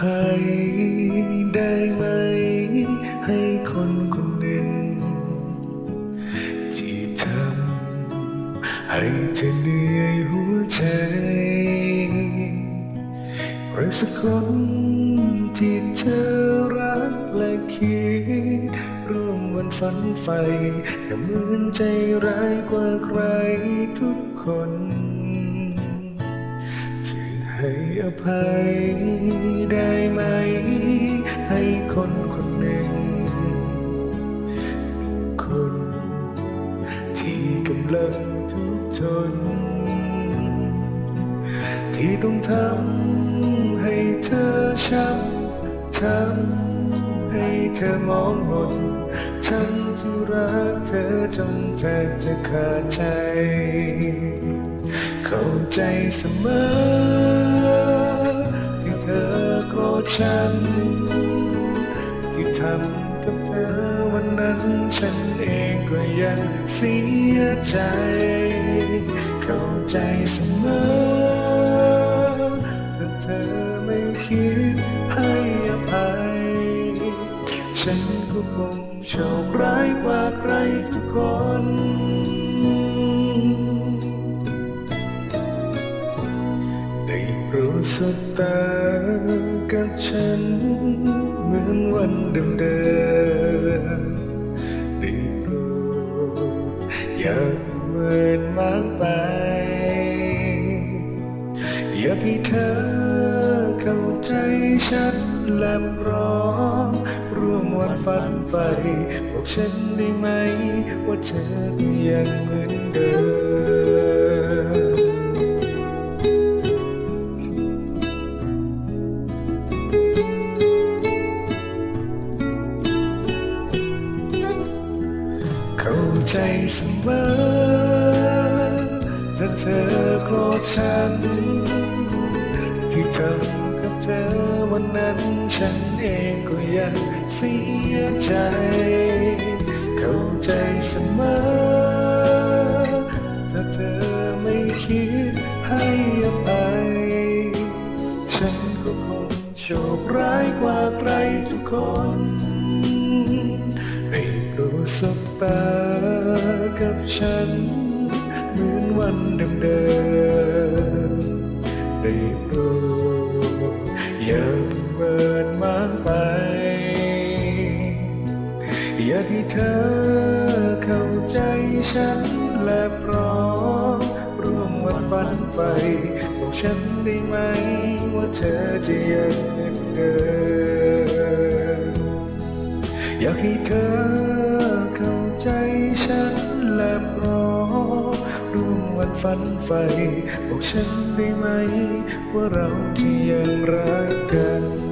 ภัยได้ไหม ให้คนคนหนึ่ง ที่ทำให้เธอเหนื่อยหัวใจใครสักคนที่เธอรักและคิดร่วมวันฝันใฝ่แต่เหมือนใจร้ายกว่าใครทุกคนจะให้อภัย กำลังทุกทนที่ต้องทำให้เธอช้ำทำให้เธอมองมนฉันที่รักเธอจนแทบจะขาดใจ เข้าใจเสมอที่เธอโกรธฉันที่ทำกับเธอ วันนั้นฉันเองก็ยังเสียใจ เข้าใจเสมอถ้าเธอไม่คิดให้อภัย ฉันก็คงโชคร้ายกว่าใครทุกคนได้โปรดสบตากับฉัน มือนวันเดิมๆได้โปรดอย่าเมือนมากไป อยากให้เธอเข้าใจฉันและร้อมร่วมวันฝันไปบอกฉันได้ไหม ว่าเธอก็ยังเหมือนเดิม เข้าใจเสมอถ้าเธอโกรธฉัน ที่ทำกับเธอวันนั้นฉันเองก็ยังเสียใจ เข้าใจเสมอถ้าเธอไม่คิดให้อภัยฉันก็คงโชคร้ายกว่าใครทุกคน ตากับฉัน เหมือนวันเดิมๆได้โปรดอย่าเมินมากไป อยากให้เธอเข้าใจฉันและพร้อมร่วมวันฝันใฝ่บอกฉันได้ไหมว่าเธอจะยังเดิมอยากให้เธอ ฝันไฟบอกฉันได้ไหม ว่าเราจะยังรักกัน